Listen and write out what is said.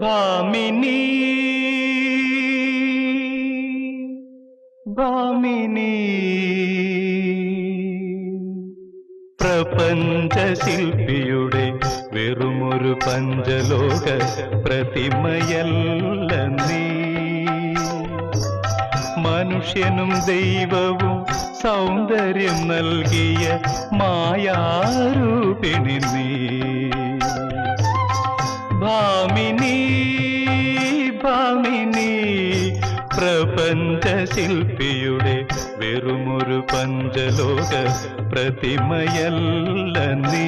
ഭാമിനി ഭാമിനി പ്രപഞ്ച ശില്പിയുടെ വെറുമൊരു പഞ്ചലോക പ്രതിമയല്ല. മനുഷ്യനും ദൈവവും സൗന്ദര്യം നൽകിയ മായാരൂപിണി നീ. ഭാമിനി ഭാമിനി പ്രപഞ്ച ശില്പിയുടെ വെറുമൊരു പഞ്ചലോക പ്രതിമയല്ല നീ.